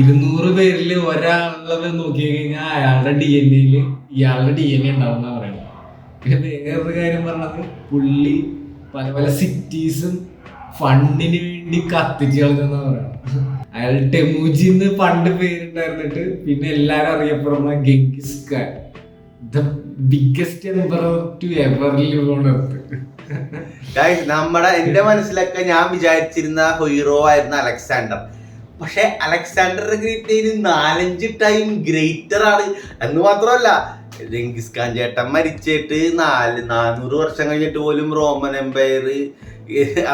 ഇരുന്നൂറ് പേരിൽ ഒരാളെ നോക്കി കഴിഞ്ഞാൽ അയാളുടെ ഡി എൻ എയിൽ ഇയാളുടെ ഡി എൻ എ ഉണ്ടാവും പറയുന്നത്. പിന്നെ വേറൊരു കാര്യം പറഞ്ഞത് പുള്ളി പല പല സിറ്റീസും ഫണ്ടിന് വേണ്ടി കത്തിച്ച് കളഞ്ഞെന്നാ പറയുന്നത്. അയാൾ ടെമൂജിന്ന് പണ്ട് പേരുണ്ടായിരുന്നിട്ട് പിന്നെ എല്ലാരും അറിയപ്പെടുന്ന Genghis Khan the biggest emperor to ever live on earth നമ്മുടെ എന്റെ മനസ്സിലൊക്കെ ഞാൻ വിചാരിച്ചിരുന്ന ഹീറോ ആയിരുന്ന അലക്സാണ്ടർ. പക്ഷെ അലക്സാണ്ടർ ഗ്രേറ്റ് നാലഞ്ച് ടൈം ഗ്രേറ്റർ ആണ്. എന്ന് മാത്രമല്ല ജംഗിസ് ഖാൻ ചേട്ടൻ മരിച്ചിട്ട് നാല് നാനൂറ് വർഷം കഴിഞ്ഞിട്ട് പോലും റോമൻ എംപയർ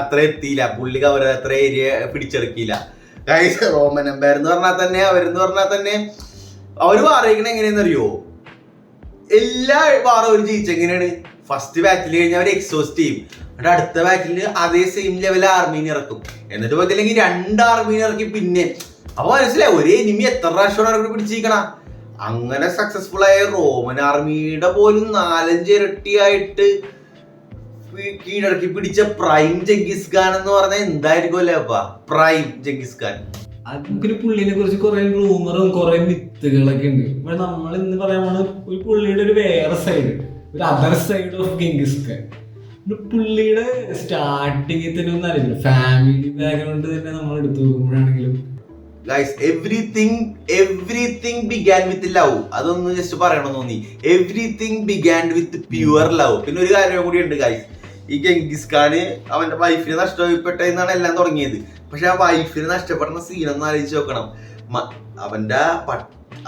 അത്ര എത്തിയില്ല. പുള്ളി അവർ അത്ര ഏരിയ പിടിച്ചെടുക്കില്ല ഗൈസ് റോമൻ എംപയർ എന്ന് പറഞ്ഞാൽ തന്നെ അവരെന്ന് പറഞ്ഞാൽ തന്നെ അവർ പറയുന്നത് എങ്ങനെയാണെന്നറിയോ? എല്ലാ വാറും അവർ ജയിച്ചെങ്ങനെയാണ് ഫസ്റ്റ് ബാറ്റിൽ കഴിഞ്ഞാൽ അവർ എക്സോസ്റ്റ് ചെയ്യും. എന്നിട്ട് അടുത്ത ബാറ്റിൽ അതേ സെയിം ലെവൽ ആർമീനെ ഇറക്കും. എന്നിട്ട് പറ്റില്ലെങ്കിൽ രണ്ട് ആർമീനെ ഇറക്കി പിന്നെ. അപ്പൊ മനസ്സിലായി? ഒരേ എനിമി എത്ര പ്രാവശ്യമാണ് അവർക്ക് പിടിച്ചിരിക്കണ? അങ്ങനെ സക്സസ്ഫുൾ ആയ റോമൻ ആർമിയുടെ പോലും നാലഞ്ച് ഇരട്ടിയായിട്ട് കീഴടക്കി പിടിച്ച പ്രൈം ജംഗിസ് ഖാൻ എന്ന് പറഞ്ഞാൽ എന്തായിരിക്കും അല്ലേ അപ്പ? പ്രൈം ജംഗിസ് ഖാൻ നമുക്കൊരു പുള്ളിനെ കുറിച്ച് കുറെ റൂമറും കുറെ മിത്തുകളൊക്കെ ഉണ്ട്. നമ്മൾ ഇന്ന് പറയാൻ ഒരു പുള്ളിയുടെ ഒരു വേറെ സൈഡ് ഒരു other side of Genghis Khan ഒരു പുള്ളിയുടെ സ്റ്റാർട്ടിങ്ങിൽ തന്നെ ഒന്നും അറിയില്ല. ഫാമിലി ബാക്ക്ഗ്രൗണ്ട് തന്നെ നമ്മൾ എടുത്തു നോക്കുമ്പോഴാണെങ്കിലും. Everything everything began with love അതൊന്ന് ജസ്റ്റ് പറയണം തോന്നി. Everything began with pure love പിന്നെ ഒരു കാര്യം കൂടി ഉണ്ട് ഗൈസ് ഈ ഗംഗിസ് ഖാന് അവന്റെ വൈഫിനെ നഷ്ടപ്പെട്ടെന്നാണ് എല്ലാം തുടങ്ങിയത്. പക്ഷെ ആ വൈഫിനെ നഷ്ടപ്പെടുന്ന സീനൊന്നും ആലോചിച്ച് നോക്കണം. അവന്റെ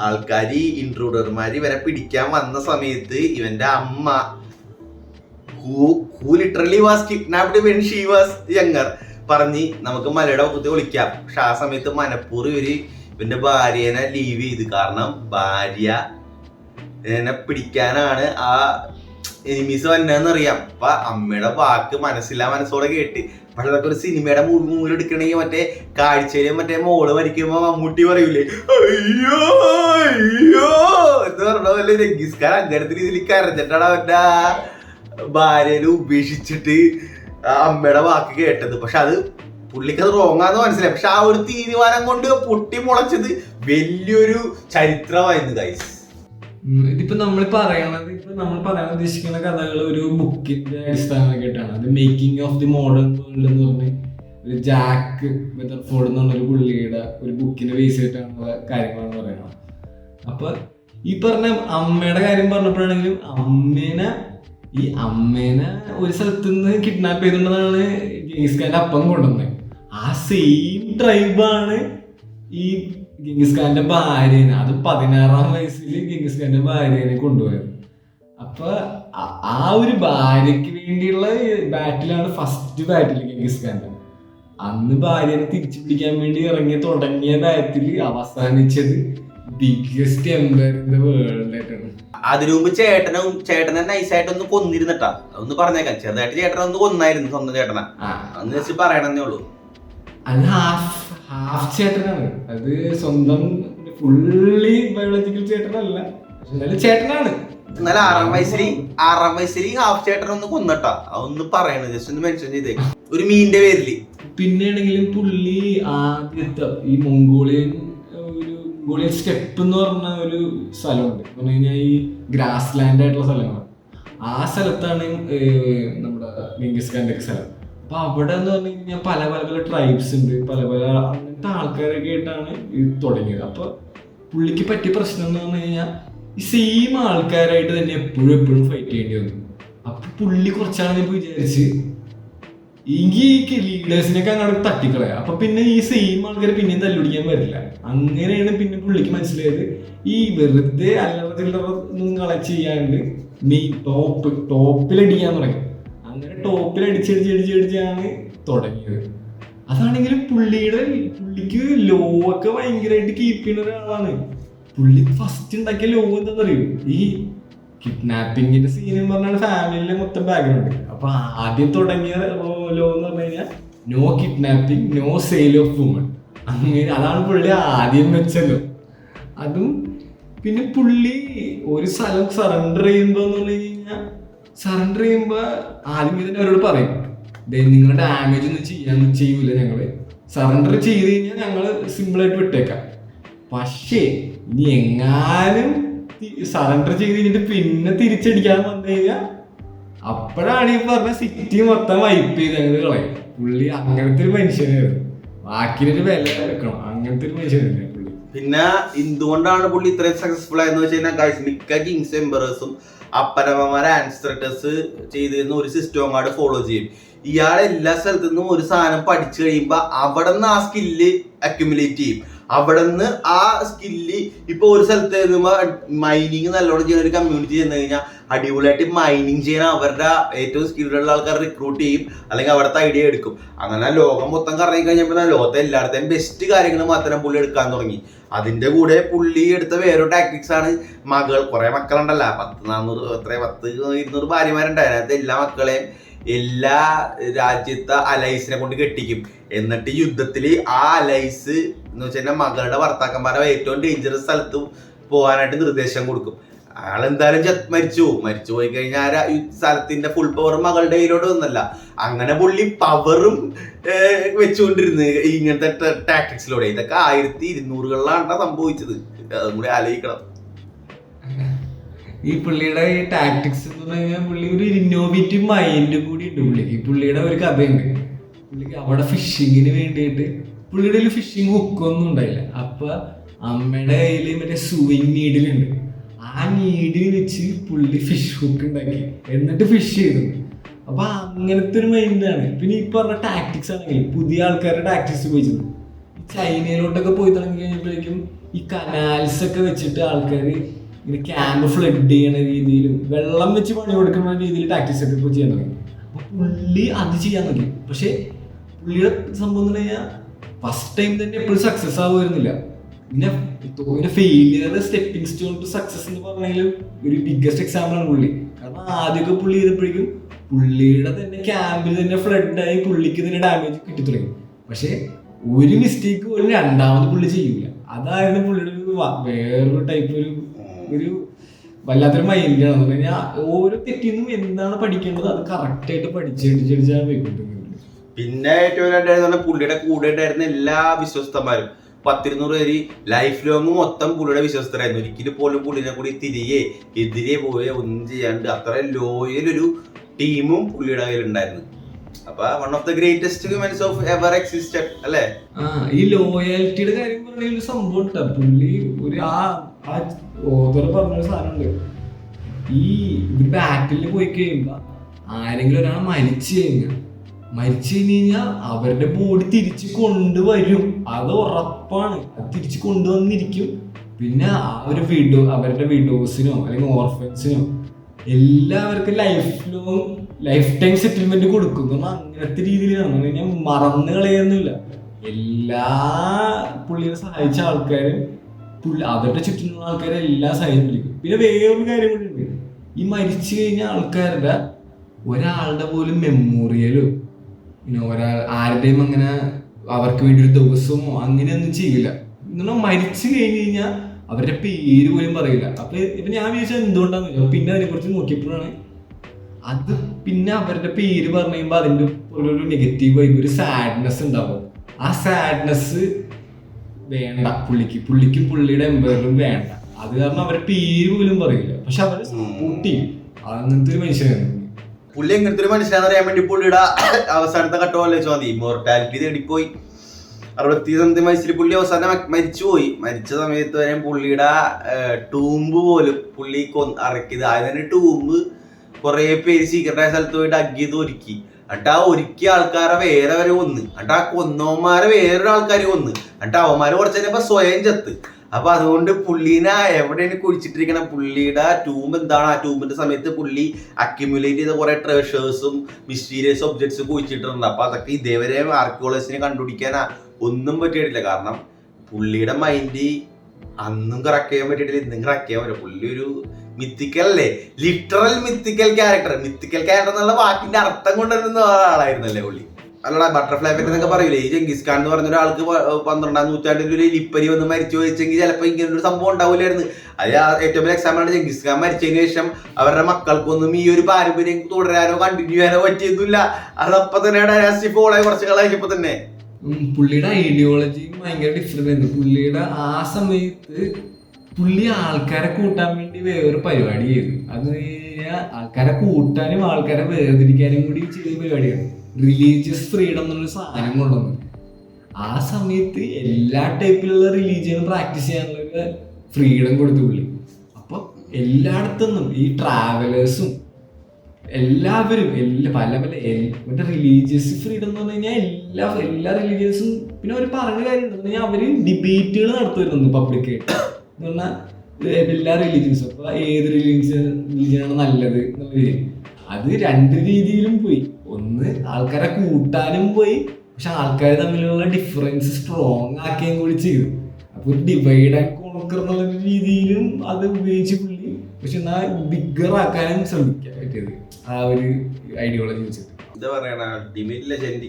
ആൾക്കാർ ഇൻട്രൂഡർമാര് ഇവരെ പിടിക്കാൻ വന്ന സമയത്ത് ഇവന്റെ അമ്മ who literally was kidnapped when she was younger പറഞ്ഞ് നമുക്ക് മലയുടെ മുഖത്ത് വിളിക്കാം. പക്ഷെ ആ സമയത്ത് മനപ്പൂർവം ഇവർ ഇവന്റെ ഭാര്യനെ ലീവ് ചെയ്ത്. കാരണം ഭാര്യ എന്നെ പിടിക്കാനാണ് ആ എനിമീസ് വന്നതെന്നറിയാം. അപ്പൊ അമ്മയുടെ വാക്ക് മനസ്സില്ലാ മനസ്സോടെ കേട്ട് പക്ഷെ അതൊക്കെ ഒരു സിനിമയുടെ മൂലെടുക്കണെങ്കിൽ മറ്റേ കാഴ്ചയിലും മറ്റേ മോൾ മരിക്കുമ്പോ മമ്മൂട്ടി പറയൂലേ അയ്യോ അയ്യോ എന്ന് പറഞ്ഞ പോലെ രംഗിസ്കാർ അങ്ങനത്തെ രീതിയിൽ കരഞ്ഞിട്ടാണ് അവന്റെ ഭാര്യനെ ഉപേക്ഷിച്ചിട്ട് അമ്മയുടെ വാക്ക് കേട്ടത്. പക്ഷെ അത് പുള്ളിക്ക് അത് റോങ് ആന്ന് മനസ്സിലായി. പക്ഷെ ആ ഒരു തീരുമാനം കൊണ്ട് പൊട്ടി മുളച്ചത് വലിയൊരു ചരിത്രമായിരുന്നു ഗൈസ് ഇതിപ്പോ നമ്മൾ പറയണത് ഇപ്പൊ നമ്മൾ പറയാൻ ഉദ്ദേശിക്കുന്ന കഥകൾ ഒരു ബുക്കിന്റെ അടിസ്ഥാനമാക്കിയിട്ടാണ് അത് making of the modern world എന്ന് പറഞ്ഞ് ഒരു ജാക്ക് വെതർഫോർഡ് എന്നുള്ള ഒരു പുള്ളിയുടെ ഒരു ബുക്കിനെ ബേസ് ചെയ്തിട്ടാണുള്ള കാര്യങ്ങളാണ് പറയുന്നത് അപ്പൊ ഈ പറഞ്ഞ അമ്മയുടെ കാര്യം പറഞ്ഞപ്പോഴാണെങ്കിലും അമ്മേനെ ഈ അമ്മേനെ ഒരു സ്ഥലത്ത് നിന്ന് കിഡ്നാപ്പ് ചെയ്തിട്ടുണ്ടെന്നാണ് ജെയിംസ് ഖാന്റെ അപ്പം കൊണ്ടുവന്നത്. ആ സെയിം ട്രൈബാണ് ഈ ഗംഗിസ് ഖാന്റെ ഭാര്യനെ. അത് പതിനാറാം വയസ്സിൽ ഗംഗിസ് ഖാന്റെ ഭാര്യനെ കൊണ്ടുപോയത്. അപ്പൊ ആ- ഒരു ഭാര്യക്ക് വേണ്ടിയുള്ള ബാറ്റിലാണ് ഫസ്റ്റ് ബാറ്റിൽ ഗംഗിസ് ഖാന്റെ. അന്ന് ഭാര്യനെ തിരിച്ചു പിടിക്കാൻ വേണ്ടി ഇറങ്ങി തുടങ്ങിയ ബാറ്റിൽ അവസാനിച്ചത് biggest empire in the world ആയിട്ടാണ്. അതിനു മുമ്പ് ചേട്ടനും ചേട്ടനെ നൈസായിട്ട് ഒന്ന് കൊന്നിരുന്നിട്ടാ. അതൊന്ന് പറഞ്ഞേക്കാം. ചെറുതായിട്ട് ചേട്ടനെ ഒന്ന് കൊന്നായിരുന്നു സ്വന്തം ചേട്ടനെ. അന്ന് വെച്ച് പറയണമെന്നേ ഉള്ളൂ. അത് ഹാഫ് ഹാഫ് ചേട്ടനാണ്. അത് സ്വന്തം ഫുള്ളി ബയോളജിക്കൽ ചേട്ടനല്ല. പക്ഷെ എന്നാലും ചേട്ടനാണ്. എന്നാലും ആറാം വയസ്സിൽ ആറാം വയസ്സിൽ ഹാഫ് ചേട്ടൻ ഒന്ന് കൊന്നട്ടാ. അതൊന്ന് പറയണ. ജസ്റ്റ് ഒന്ന് മെൻഷൻ ചെയ്തേ. ഒരു മീനിന്റെ പേരിൽ. പിന്നെയാണെങ്കിലും പുള്ളി ആദ്യത്തെ ഈ മൊങ്കോളിയൻ ഒരു മൊങ്കോളിയൻ സ്റ്റെപ്പ് എന്ന് പറഞ്ഞ ഒരു സ്ഥലമുണ്ട്. പറഞ്ഞു കഴിഞ്ഞാൽ ഈ ഗ്രാസ് ലാൻഡ് ആയിട്ടുള്ള സ്ഥലമാണ്. ആ സ്ഥലത്താണ് നമ്മുടെ ഗംഗിസ് ഖാന്റെ സ്ഥലം. അപ്പൊ അവിടെ എന്ന് പറഞ്ഞു കഴിഞ്ഞാൽ പല പല പല ട്രൈബ്സ് ഉണ്ട്. പല പല അങ്ങനത്തെ ആൾക്കാരൊക്കെ ആയിട്ടാണ് ഇത് തുടങ്ങിയത്. അപ്പൊ പുള്ളിക്ക് പറ്റിയ പ്രശ്നം എന്ന് പറഞ്ഞു കഴിഞ്ഞാൽ ഈ സെയിം ആൾക്കാരായിട്ട് തന്നെ എപ്പോഴും എപ്പോഴും ഫൈറ്റ് ചെയ്യേണ്ടി വന്നു. അപ്പൊ പുള്ളി കുറച്ചാണെന്ന് വിചാരിച്ച് ഈ ലീഡേഴ്സിനൊക്കെ അങ്ങോട്ട് തട്ടിക്കളയാ. അപ്പൊ പിന്നെ ഈ സെയിം ആൾക്കാർ പിന്നെയും തല്ലുപിടിക്കാൻ വരില്ല. അങ്ങനെയാണ് പിന്നെ പുള്ളിക്ക് മനസ്സിലായത്. ഈ വെറുതെ അല്ലറ ചില്ലറ കളക്ട് ചെയ്യാണ്ട് മെയിൻ ടോപ്പ് ടോപ്പിലടിക്കാൻ തുടങ്ങി. അങ്ങനെ ടോപ്പിൽ അടിച്ചടിച്ച് അടിച്ചടിച്ചാണ് തുടങ്ങിയത്. അതാണെങ്കിലും പുള്ളിയുടെ പുള്ളിക്ക് ലോ ഒക്കെ ഭയങ്കരമായിട്ട് കീപ്പ് ചെയ്യുന്ന ഒരാളാണ്. പുള്ളി ഫസ്റ്റ് ഉണ്ടാക്കിയ ലോ എന്താണെന്നറിയോ ഈ കിഡ്നാപ്പിങ്ങിന്റെ സീനും പറഞ്ഞാൽ ഫാമിലിയിലെ മൊത്തം ബാക്ക്ഗ്രൗണ്ട് അപ്പൊ ആദ്യം തുടങ്ങിയ ലോ എന്ന് പറഞ്ഞു കഴിഞ്ഞാൽ no kidnapping no sale of woman അങ്ങനെ അതാണ് പുള്ളി ആദ്യം വെച്ചല്ലോ അതും പിന്നെ പുള്ളി ഒരു സ്ഥലം സറണ്ടർ ചെയ്യുമ്പോന്ന് പറഞ്ഞു കഴിഞ്ഞാൽ സറണ്ടർ ചെയ്യുമ്പോ ആദ്യം അവരോട് പറയും. "ദേ നിങ്ങളുടെ ഡാമേജ് ഒന്നും ചെയ്യാൻ ചെയ്യൂല ഞങ്ങൾ. സറണ്ടർ ചെയ്ത് കഴിഞ്ഞാൽ ഞങ്ങൾ സിമ്പിൾ ആയിട്ട് വിട്ടേക്കാം. പക്ഷേ ഇനി എങ്ങാനും സറണ്ടർ ചെയ്ത് കഴിഞ്ഞിട്ട് പിന്നെ തിരിച്ചടിക്കാൻ വന്നു കഴിഞ്ഞാൽ അപ്പോഴാണ് ഈ പറഞ്ഞ സിറ്റി മൊത്തം വൈപ്പ് ചെയ്ത് അങ്ങനെ കളയും. പുള്ളി അങ്ങനത്തെ ഒരു മനുഷ്യനായിരുന്നു. വാക്കിനൊരു വില എടുക്കണം. അങ്ങനത്തെ ഒരു മനുഷ്യനായിരുന്നു. പിന്നെ എന്തുകൊണ്ടാണ് പുള്ളി ഇത്രയും സക്സസ്ഫുൾ ആയെന്ന് വെച്ച് കഴിഞ്ഞാൽ ഗൈസ് മിക്ക കിങ്സ് എംബറേഴ്സും അപ്പനമ്മമാരെ ചെയ്ത് ചെയ്തിരുന്ന ഒരു സിസ്റ്റം കാർഡ് ഫോളോ ചെയ്യും. ഇയാൾ എല്ലാ സ്ഥലത്തു നിന്നും ഒരു സാധനം പഠിച്ചു കഴിയുമ്പോൾ അവിടെ നിന്ന് ആ സ്കില്ല് അക്യുമുലേറ്റ് ചെയ്യും. അവിടെ നിന്ന് ആ സ്കില്ല് ഇപ്പൊ ഒരു സ്ഥലത്ത് മൈനിങ് നല്ലോണം ചെയ്യുന്ന ഒരു കമ്മ്യൂണിറ്റി ചെന്ന് കഴിഞ്ഞാൽ അടിപൊളിയായിട്ട് മൈനിങ് ചെയ്യാൻ അവരുടെ ഏറ്റവും സ്കില്ലുള്ള ആൾക്കാർ റിക്രൂട്ട് ചെയ്യും അല്ലെങ്കിൽ അവിടുത്തെ ഐഡിയ എടുക്കും. അങ്ങനെ ലോകം മൊത്തം കറങ്ങി കഴിഞ്ഞപ്പോൾ ലോകത്തെ എല്ലായിടത്തെയും ബെസ്റ്റ് കാര്യങ്ങൾ മാത്രം പുള്ളി എടുക്കാൻ തുടങ്ങി. അതിന്റെ കൂടെ പുള്ളി എടുത്ത വേറൊരു ടാക്ടിക്സ് ആണ് മകൾ. കുറെ മക്കളുണ്ടല്ല. പത്ത് നാന്നൂറ് എത്ര പത്ത് ഇരുന്നൂറ് ഭാര്യമാരുണ്ടായിരുന്നു. അതിനകത്ത് എല്ലാ മക്കളെയും എല്ലാ രാജ്യത്തെ അലൈസിനെ കൊണ്ട് കെട്ടിക്കും. എന്നിട്ട് യുദ്ധത്തിൽ ആ അലൈസ് എന്ന് വെച്ചാൽ മകളുടെ ഭർത്താക്കന്മാരെ ഏറ്റവും ഡേഞ്ചറസ് സ്ഥലത്ത് പോകാനായിട്ട് നിർദ്ദേശം കൊടുക്കും. ചത്ത് മരിച്ചു. മരിച്ചു പോയി കഴിഞ്ഞാൽ ആ സ്ഥലത്തിന്റെ ഫുൾ പവർ മകളുടെ കയ്യിലോട്ട് വന്നല്ല. അങ്ങനെ പുള്ളി പവറും വെച്ചുകൊണ്ടിരുന്നു. ഇങ്ങനത്തെ ടാക്ടിക്സിലൂടെ ഇതൊക്കെ ആയിരത്തി ഇരുന്നൂറുകളിലാണ് സംഭവിച്ചത്. അതും കൂടി ആലോചിക്കണം. ഈ പുള്ളിയുടെ ഈ ടാക്ടിക്സ് എന്ന് പറഞ്ഞു കഴിഞ്ഞാൽ പുള്ളി ഒരു ഇന്നോവേറ്റീവ് മൈൻഡ് കൂടി ഉണ്ട് പുള്ളിക്ക് ഈ പുള്ളിയുടെ ഒരു കഥയുണ്ട്. പുള്ളിക്ക് അവിടെ ഫിഷിങ്ങിന് വേണ്ടിയിട്ട് പുള്ളിയുടെ ഒരു ഫിഷിങ് ഹുക്കൊന്നും ഉണ്ടായില്ല. അപ്പൊ അമ്മയുടെ കയ്യിൽ മറ്റേ സൂയിങ് നീഡിലുണ്ട് ആ നീഡിൽ വെച്ച് പുള്ളി ഫിഷ് ഹുക്ക് ഉണ്ടാക്കി. എന്നിട്ട് ഫിഷ് ചെയ്തു. അപ്പൊ അങ്ങനത്തെ ഒരു മൈൻഡാണ് പിന്നെ ഈ പറഞ്ഞ ടാക്ടിക്സ് ആണെങ്കിൽ പുതിയ ആൾക്കാരുടെ ടാക്ടിക്സ് ഉപയോഗിച്ചത്. ചൈനയിലോട്ടൊക്കെ പോയി തുടങ്ങി കഴിഞ്ഞപ്പോഴേക്കും ഈ കനാൽസ് ഒക്കെ വെച്ചിട്ട് ആൾക്കാർ ഇങ്ങനെ ക്യാമ്പ് ഫ്ലഡ് ചെയ്യണ രീതിയിലും വെള്ളം വെച്ച് പണി കൊടുക്കുന്ന രീതിയിൽ ടാക്ടിക്സ് ഒക്കെ ഇപ്പോൾ ചെയ്യാൻ തുടങ്ങി. അപ്പൊ പുള്ളി അത് ചെയ്യാൻ തുടങ്ങി. പക്ഷേ പുള്ളിയുടെ സംഭവം എന്ന് പറഞ്ഞാൽ ഫസ്റ്റ് ടൈം തന്നെ എപ്പോഴും സക്സസ് ആവുമായിരുന്നില്ല. പിന്നെ പിന്നെ failure stepping stone to success എന്ന് പറഞ്ഞാലും ഒരു ബിഗ്ഗസ്റ്റ് എക്സാമ്പിൾ ആണ് പുള്ളി. കാരണം ആദ്യമൊക്കെ പുള്ളി ചെയ്തപ്പോഴേക്കും പുള്ളിയുടെ തന്നെ ക്യാമ്പിൽ തന്നെ ഫ്ലഡ് ആയി പുള്ളിക്ക് തന്നെ ഡാമേജ് കിട്ടി തുടങ്ങി. പക്ഷേ ഒരു മിസ്റ്റേക്ക് പോലും രണ്ടാമത് പുള്ളി ചെയ്യില്ല അതായിരുന്നു പുള്ളിയുടെ ഒരു വേറൊരു ടൈപ്പ് ഒരു ഒരു വല്ലാത്തൊരു മൈൻഡാണ് എന്ന് പറഞ്ഞാൽ ഓരോ തെറ്റിൽ നിന്നും എന്താണ് പഠിക്കേണ്ടത് അത് കറക്റ്റ് ആയിട്ട് പഠിച്ചടിച്ചടിച്ചാണ് പോയിക്കൊണ്ടിരുന്നത് പിന്നെ ഏറ്റവും ഉണ്ടായിരുന്ന പുള്ളിയുടെ കൂടെ ഉണ്ടായിരുന്ന എല്ലാ വിശ്വസ്തന്മാരും. പത്തിരുന്നൂറ് പേര് ലൈഫ് ലോങ് മൊത്തം പുള്ളിയുടെ വിശ്വസ്തരായിരുന്നു. ഒരിക്കലും പോലും പുള്ളിനെ കൂടി തിരികെ എതിരെ പോയ ഒന്നും ചെയ്യാണ്ട് അത്ര ലോയൽ ഒരു ടീമും പുള്ളിയുടെ കയ്യിലുണ്ടായിരുന്നു. അപ്പൊ one of the greatest humans of ever existed അല്ലേ? ഈ ലോയാലിറ്റിയുടെ കാര്യം പറഞ്ഞ ഒരു സംഭവം പുള്ളി ഒരു ആ ആ ഓതർ പറഞ്ഞൊരു സാധനമുണ്ട്. ഈ ഒരു ബാറ്റിൽ പോയി കഴിയുമ്പോ ആരെങ്കിലും ഒരാൾ മരിച്ചു കഴിഞ്ഞാൽ മരിച്ചു കഴിഞ്ഞ് കഴിഞ്ഞാൽ അവരുടെ ബോഡി തിരിച്ചു കൊണ്ടുവരും. അത് ഉറപ്പാണ്. അത് തിരിച്ചു കൊണ്ടുവന്നിരിക്കും. പിന്നെ ആ ഒരു വിഡോ അവരുടെ വിഡോസിനോ അല്ലെങ്കിൽ ഓർഫൻസിനോ എല്ലാവർക്കും life long life time settlement കൊടുക്കും. അങ്ങനത്തെ രീതിയിലാണ് ഞാൻ മറന്നു കളയുന്നില്ല എല്ലാ പുള്ളിയെ സഹായിച്ച ആൾക്കാരും പുള്ളി അവരുടെ ചുറ്റിനുള്ള ആൾക്കാരെ എല്ലാം സഹായിപ്പിക്കും പിന്നെ വേറൊരു കാര്യം കൂടി ഉണ്ട്. ഈ മരിച്ചു കഴിഞ്ഞ ആൾക്കാരുടെ ഒരാളുടെ പോലും മെമ്മോറിയലോ പിന്നെ ഒരാൾ ആരുടെയും അങ്ങനെ അവർക്ക് വേണ്ടി ഒരു ദിവസമോ അങ്ങനെയൊന്നും ചെയ്യില്ല. എന്നാൽ മരിച്ചു കഴിഞ്ഞ് കഴിഞ്ഞാൽ അവരുടെ പേര് പോലും പറയില്ല. അപ്പൊ ഇപ്പൊ ഞാൻ വിചാരിച്ചത് എന്തുകൊണ്ടാന്ന് പിന്നെ അതിനെ കുറിച്ച് നോക്കിയപ്പോഴാണ് അത് പിന്നെ അവരുടെ പേര് പറഞ്ഞു കഴിയുമ്പോൾ അതിന്റെ ഒരു നെഗറ്റീവ് വൈബ് ഒരു സാഡ്നെസ് ഉണ്ടാവും. ആ സാഡ്നെസ് വേണ്ട പുള്ളിക്ക് പുള്ളിക്കും പുള്ളിയുടെ എംബറും വേണ്ട. അത് കാരണം അവരുടെ പേര് പോലും പറയില്ല. പക്ഷെ അവർ സപ്പോർട്ട് അങ്ങനത്തെ ഒരു മനുഷ്യനാണ്. പുള്ളി എങ്ങനത്തെ ഒരു മനുഷ്യനാന്ന് അറിയാൻ വേണ്ടി പുള്ളിയുടെ അവസാനത്തെ ഘട്ടം ആലോചിച്ചാൽ മതി മോർട്ടാലിറ്റി തേടിപ്പോയി. അറുപത്തി സംതിങ് വയസ്സിൽ പുള്ളി അവസാനം മരിച്ചു മരിച്ചുപോയി മരിച്ച സമയത്ത് വരെ പുള്ളിയുടെ ടൂമ്പ് പോലും പുള്ളി കൊ അറക്കിയത്. അതിന് ടൂമ്പ് കുറെ പേര് സീക്രട്ടായ സ്ഥലത്ത് പോയിട്ട് അഗ്ഗിയത് ഒരുക്കി. എന്നിട്ട് ആ ഒരുക്കിയ ആൾക്കാരെ വേറെ വരെ കൊന്ന്. എന്നിട്ട് ആ കൊന്നവന്മാരെ വേറൊരു ആൾക്കാർ കൊന്ന്. എന്നിട്ട് അവന്മാരെ കുറച്ച് കഴിഞ്ഞപ്പോ സ്വയം ചത്ത്. അപ്പൊ അതുകൊണ്ട് പുള്ളീനെ എവിടെയാണ് കുഴിച്ചിട്ടിരിക്കണ? പുള്ളിയുടെ ട്യൂബ് എന്താണ്? ആ ട്യൂബിന്റെ സമയത്ത് പുള്ളി അക്യുമുലേറ്റ് ചെയ്ത കുറെ ട്രഷേഴ്സും മിസ്റ്റീരിയസ് ഒബ്ജക്ട്സും കുഴിച്ചിട്ടുണ്ട് അപ്പൊ അതൊക്കെ ഇതേവരെ ആർക്കിയോളജിസ്റ്റിനെ കണ്ടുപിടിക്കാനാ ഒന്നും പറ്റിയിട്ടില്ല. കാരണം പുള്ളിയുടെ മൈൻഡ് അന്നും കറക്റ്റ് ചെയ്യാൻ പറ്റിയിട്ടില്ല ഇന്നും കറക്റ്റ് ചെയ്യാൻ പറ്റും പുള്ളി ഒരു മിത്തിക്കൽ അല്ലേ? Literal mythical character mythical character എന്നുള്ള വാക്കിന്റെ അർത്ഥം കൊണ്ടുവരുന്ന ആളായിരുന്നല്ലേ പുള്ളി. അല്ലടാ ബട്ടർഫ്ലൈ എഫക്റ്റ് എന്നൊക്കെ പറയൂലേ? ഈ ജംഗീസ് ഖാൻ എന്ന് പറഞ്ഞ ഒരാൾക്ക് പന്ത്രണ്ടാം നൂറ്റാണ്ടിൽ ഒരു ലിപ്പരി വന്ന് മരിച്ചു വെച്ചെങ്കിൽ ചിലപ്പോൾ ഇങ്ങനെ ഒരു സംഭവം ഉണ്ടാവില്ലായിരുന്നു. അത് ഏറ്റവും വലിയ എക്സാമ്പിൾ ആണ് ജംഗീസ് ഖാൻ മരിച്ചതിന് ശേഷം അവരുടെ മക്കൾക്കൊന്നും ഈ ഒരു പാരമ്പര്യം തുടരാനോ കണ്ടിന്യൂ ചെയ്യാനോ പറ്റിയതുമില്ല അതപ്പോ തന്നെ ഡയനാസ്റ്റി ഫോളോ കുറച്ച് കളഞ്ഞപ്പോ തന്നെ. പുള്ളിയുടെ ഐഡിയോളജിയും ഭയങ്കര ഡിഫറെന്റ് ആയിരുന്നു. പുള്ളിയുടെ ആ സമയത്ത് പുള്ളി ആൾക്കാരെ കൂട്ടാൻ വേണ്ടി വേറൊരു പരിപാടി ചെയ്തു. അത് കഴിഞ്ഞാൽ ആൾക്കാരെ കൂട്ടാനും ആൾക്കാരെ വേർതിരിക്കാനും കൂടി ചെയ്ത പരിപാടിയാണ്. റിലീജിയസ് ഫ്രീഡം എന്നൊരു സാധനം കൊണ്ടുവന്നു ആ സമയത്ത് എല്ലാ ടൈപ്പിലുള്ള റിലീജിയനും പ്രാക്ടീസ് ചെയ്യാനുള്ള ഫ്രീഡം കൊടുത്തു പുള്ളി. അപ്പൊ എല്ലായിടത്തുനിന്നും ഈ ട്രാവലേഴ്സും എല്ലാവരും എല്ലാ പല പല മറ്റേ റിലീജിയസ് ഫ്രീഡം എന്ന് പറഞ്ഞു കഴിഞ്ഞാൽ എല്ലാ എല്ലാ റിലീജിയസും പിന്നെ അവർ പറഞ്ഞ കാര്യം എന്ന് പറഞ്ഞാൽ അവർ ഡിബേറ്റുകൾ നടത്തുമായിരുന്നു പബ്ലിക് എന്ന് പറഞ്ഞാൽ എല്ലാ റിലീജിയൻസും അപ്പൊ ഏത് റിലീജിയൻ റിലീജിയനാണ് നല്ലത് എന്നുള്ള അത് രണ്ട് രീതിയിലും പോയി. ഒന്ന് ആൾക്കാരെ കൂട്ടാനും പോയി. പക്ഷെ ആൾക്കാർ തമ്മിലുള്ള ഡിഫറൻസ് സ്ട്രോങ് ആക്കുകയും കൂടി ചെയ്തു. അപ്പൊ ഒരു ഡിവൈഡ് ആൻഡ് കോൺകർ എന്നുള്ള രീതിയിലും അത് ഉപയോഗിച്ച് പുള്ളി പക്ഷെ എന്നാ ബിഗർ ആക്കാനും ശ്രമിക്കാൻ പറ്റിയത്. ആ ഒരു ഐഡിയോളജി വെച്ചിട്ട്. എന്താ പറയണ? അൾട്ടിമേറ്റ് ലെജൻഡ്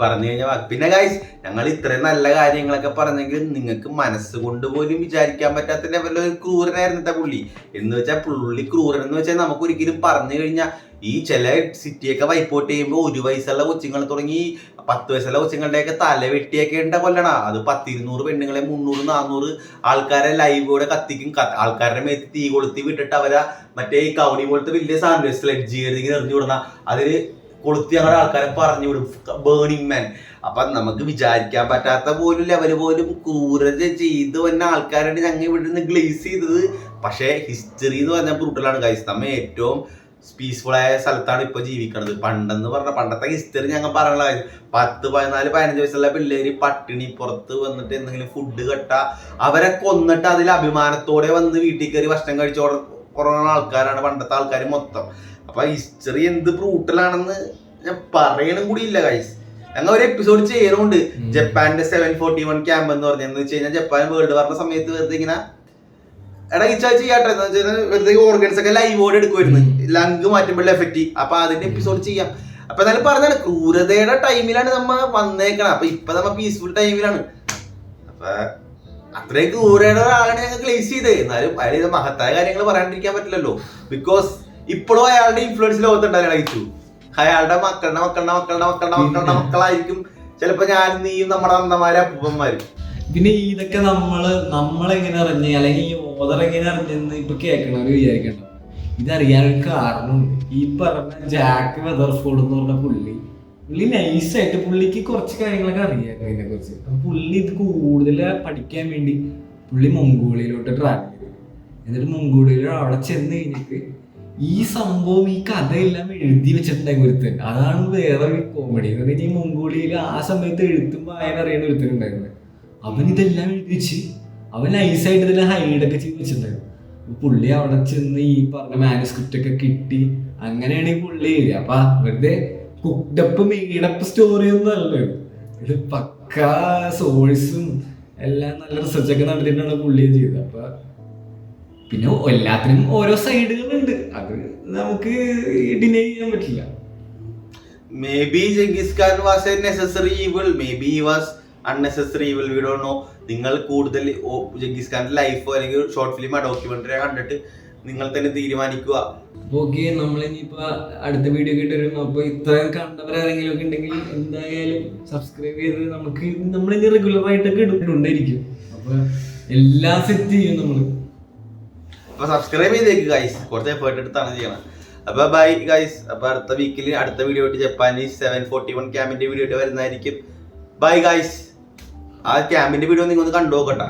പറഞ്ഞു കഴിഞ്ഞാൽ പിന്നെ ഗൈസ് ഞങ്ങൾ ഇത്രയും നല്ല കാര്യങ്ങളൊക്കെ പറഞ്ഞെങ്കിൽ നിങ്ങൾക്ക് മനസ്സുകൊണ്ട് പോലും വിചാരിക്കാൻ പറ്റാത്ത ലെവലിൽ ഒരു ക്രൂരനായിരുന്നു പുള്ളി. എന്ന് വെച്ചാൽ പുള്ളി ക്രൂരൻ എന്ന് വെച്ചാൽ നമുക്ക് ഒരിക്കലും പറഞ്ഞു കഴിഞ്ഞാൽ ഈ ചില സിറ്റിയൊക്കെ വൈപ്പോട്ട് ചെയ്യുമ്പോൾ ഒരു വയസ്സുള്ള കൊച്ചുങ്ങൾ തുടങ്ങി പത്ത് വയസ്സുള്ള കൊച്ചുങ്ങളുടെയൊക്കെ തല വെട്ടിയൊക്കെ ഉണ്ട കൊല്ലണ. അത് പത്തിരുന്നൂറ് പെണ്ണുങ്ങളെ മുന്നൂറ് നാന്നൂറ് ആൾക്കാരെ ലൈവോടെ കത്തിക്കും. കത്ത് ആൾക്കാരുടെ മേത്ത് തീ കൊളുത്തി വിട്ടിട്ട് അവരെ മറ്റേ ഈ കൗണി പോലത്തെ വലിയ സാധനം സ്ലെഡ്ജ് ചെയ്ത് എറിഞ്ഞു വിടുന്ന. അതിൽ കൊളുത്തി ഞങ്ങളുടെ ആൾക്കാരെ പറഞ്ഞു വിടും. ബേണിംഗ് മാൻ അപ്പൊ നമുക്ക് വിചാരിക്കാൻ പറ്റാത്ത പോലും ലെവൽ പോലും ക്രൂരത ചെയ്ത് വന്ന ആൾക്കാരാണ് ഞങ്ങൾ ഇവിടെ നിന്ന് ഗ്ലേസ് ചെയ്തത്. പക്ഷേ ഹിസ്റ്ററി എന്ന് പറഞ്ഞാൽ ബ്രൂട്ടലാണ് കൈസ് നമ്മ ഏറ്റവും പീസ്ഫുൾ ആയ സ്ഥലത്താണ് ഇപ്പൊ ജീവിക്കുന്നത് പണ്ടെന്ന് പറഞ്ഞ പണ്ടത്തെ ഹിസ്റ്ററി ഞങ്ങൾ പറയണ പത്ത് പതിനാല് പതിനഞ്ച് വയസ്സുള്ള പിള്ളേര് പട്ടിണി പുറത്ത് വന്നിട്ട് എന്തെങ്കിലും ഫുഡ് കെട്ട അവരെ കൊന്നിട്ട് അതിൽ അഭിമാനത്തോടെ വന്ന് വീട്ടിൽ കയറി ഭക്ഷണം കഴിച്ചോ കുറവുള്ള ആൾക്കാരാണ് പണ്ടത്തെ ആൾക്കാർ മൊത്തം. അപ്പൊ ഹിസ്റ്ററി എന്ത് ബ്രൂട്ടലാണെന്ന് ഞാൻ പറയണം കൂടി ഇല്ല കൈസ് ഞങ്ങൾ ഒരു എപ്പിസോഡ് ചെയ്യണമുണ്ട് ജപ്പാന്റെ സെവൻ ഫോർട്ടി വൺ ക്യാമ്പ് എന്ന് പറഞ്ഞെന്ന് വെച്ച് കഴിഞ്ഞാൽ ജപ്പാൻ വേൾഡ് വാറിന്റെ സമയത്ത് വെറുതെ ഇങ്ങനെ എടാ ഈ ചെയ്യാട്ടെ എന്ന് വെച്ചാൽ വെറുതെ ഓർഗൻസ് ഒക്കെ ലൈവോടെ എടുക്കുമായിരുന്നു ലങ്ക് മാറ്റുമ്പോഴുള്ള എഫക്റ്റ് അപ്പൊ അതിന്റെ എപ്പിസോഡ് ചെയ്യാം. അപ്പൊ എന്നാലും പറഞ്ഞാണ് ക്രൂരതയുടെ ടൈമിലാണ് നമ്മ വന്നേക്കണം അപ്പൊ ഇപ്പൊ നമ്മ പീസ്ഫുൾ ടൈമിലാണ് അപ്പൊ അത്രയും ക്രൂരയുടെ ഒരാളാണ് ഞങ്ങൾ ക്ലേസ് ചെയ്തത്. എന്നാലും അയാൾ മഹത്തായ കാര്യങ്ങൾ പറയാണ്ടിരിക്കാൻ പറ്റില്ലല്ലോ. ബിക്കോസ് ഇപ്പോഴും അയാളുടെ ഇൻഫ്ലുവൻസ് ലോകത്തുണ്ടായിരുന്നു അയച്ചു അയാളുടെ മക്കളുടെ മക്കളുടെ മക്കളുടെ മക്കളുടെ മക്കളുടെ മക്കളായിരിക്കും. ചിലപ്പോ ഞാൻ നീയും നമ്മുടെ അമ്മമാരും അപ്പൂപ്പന്മാരും. പിന്നെ ഇതൊക്കെ നമ്മൾ നമ്മളെങ്ങനെ അറിഞ്ഞ് അല്ലെങ്കിൽ ഈ ഓതർ എങ്ങനെ അറിഞ്ഞെന്ന് ഇപ്പൊ കേൾക്കണവര് വിചാരിക്കണ്ട. ഇതറിയാനൊരു കാരണം ഈ പറഞ്ഞ ജാക്ക് വെതർഫോർഡ് എന്ന് പറഞ്ഞ പുള്ളി പുള്ളി നൈസായിട്ട് പുള്ളിക്ക് കുറച്ച് കാര്യങ്ങളൊക്കെ അറിയാം ഇതിനെ കുറിച്ച് പുള്ളി ഇത് കൂടുതൽ പഠിക്കാൻ വേണ്ടി പുള്ളി മുങ്കോളിയിലോട്ട് ട്രാവൽ ചെയ്തു. എന്നിട്ട് മൊങ്കോളിയിൽ അവിടെ ചെന്ന് കഴിഞ്ഞിട്ട് ഈ സംഭവം ഈ കഥയെല്ലാം എഴുതി വെച്ചിട്ടുണ്ടായി ഒരുത്തൻ. അതാണ് വേറെ കോമഡി എന്ന് പറഞ്ഞാൽ ഈ മുങ്കോളിയിൽ ആ സമയത്ത് എഴുത്തും വായന അറിയുന്ന ഒരുത്തൻ ഉണ്ടായിരുന്നത്. അവൻ ഇതെല്ലാം എഴുതി വെച്ച് അവൻ നൈസായിട്ട് ഇതെല്ലാം ഹൈഡൊക്കെ ചെയ്ത് വെച്ചിട്ടുണ്ടായിരുന്നു. പുള്ളി അവിടെ ചെന്ന് ഈ പറഞ്ഞ മാനുസ്ക്രിപ്റ്റ് ഒക്കെ കിട്ടി. അങ്ങനെയാണ് ഈ പുള്ളി എഴുതിയത് അപ്പൊ വെറുതെ കുക്ഡപ്പ് മെയ്ഡപ്പ് സ്റ്റോറി ഒന്നും അല്ല ഇത്. ഇത് പക്ക സോഴ്സും എല്ലാം നല്ല റിസർച്ച് ഒക്കെ നടത്തിയിട്ടാണ് പുള്ളി ചെയ്തത്. അപ്പൊ പിന്നെ എല്ലാത്തിനും ഓരോ സൈഡുകളുണ്ട് അത് നമുക്ക് ഡിനൈ ചെയ്യാൻ പറ്റില്ല. Maybe Genghis Khan was a necessary evil maybe was unnecessary evil video ആണോ? നിങ്ങൾ കൂടുതൽ ജംഗീസ് ഖാന്റെ ലൈഫോ അല്ലെങ്കിൽ ഷോർട്ട് ഫിലിമോ ഡോക്യുമെന്ററി കണ്ടിട്ട് നിങ്ങൾ തന്നെ തീരുമാനിക്കുക. ഓക്കെ നമ്മൾ ഇനിയിപ്പോ അടുത്ത വീഡിയോ കിട്ടി വരും അപ്പൊ ഇത്രയും കണ്ടവരാരെങ്കിലും ഒക്കെ ഉണ്ടെങ്കിൽ എന്തായാലും സബ്സ്ക്രൈബ് ചെയ്ത് നമുക്ക് നമ്മൾ ഇനി റെഗുലർ ആയിട്ടൊക്കെ ഇടുണ്ടായിരിക്കും അപ്പൊ എല്ലാം സെറ്റ് ചെയ്യും നമ്മൾ അപ്പൊ സബ്സ്ക്രൈബ് ചെയ്തേക്ക് ഗൈസ് കുറച്ച് എഫേർട്ട് എടുത്താണ് ചെയ്യണം അപ്പൊ ബൈ ഗൈസ് അപ്പൊ അടുത്ത വീക്കിൽ അടുത്ത വീഡിയോ ആയിട്ട് ജപ്പാനീസ് സെവൻ ഫോർട്ടി വൺ ക്യാമ്പിന്റെ വീഡിയോ ആയിട്ട് വരുന്നതായിരിക്കും. ബൈ ഗൈസ് ആ ക്യാമ്പിന്റെ വീഡിയോ നിങ്ങൾ ഒന്ന് കണ്ടു നോക്കട്ടെ